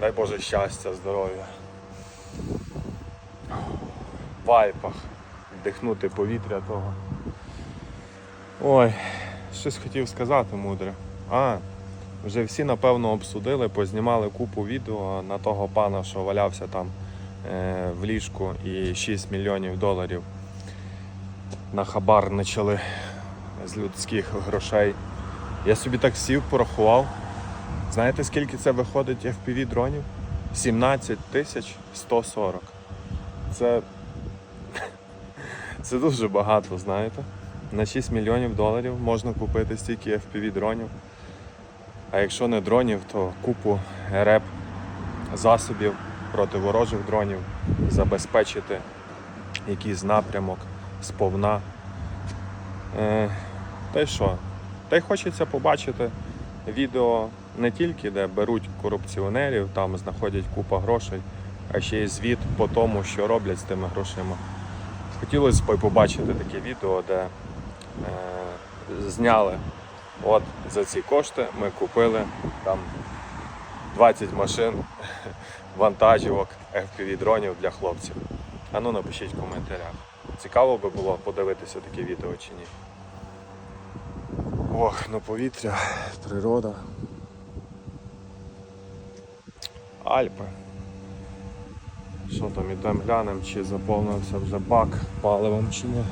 Дай Боже щастя, здоров'я. В Альпах. Вдихнути повітря того. Ой, щось хотів сказати мудре. А, вже всі напевно обсудили, познімали купу відео на того пана, що валявся там е, в ліжку і 6 мільйонів доларів нахабарничали з людських грошей. Я собі так сів, порахував. Знаєте, скільки це виходить FPV дронів? 17 140. Це, це дуже багато, знаєте. На 6 мільйонів доларів можна купити стільки FPV дронів. А якщо не дронів, то купу РЕП засобів проти ворожих дронів, забезпечити якийсь напрямок сповна. Е, та й що? Та й хочеться побачити відео не тільки, де беруть корупціонерів, там знаходять купа грошей, а ще й звіт по тому, що роблять з тими грошима. Хотілося б побачити таке відео, де е, зняли от за ці кошти ми купили там 20 машин, вантажівок, FPV дронів для хлопців. А ну напишіть в коментарях. Цікаво би було подивитися таке відео чи ні. Ох, ну повітря, природа. Альпи. Що там ідемо глянемо, чи заповнився вже бак паливом чи ні.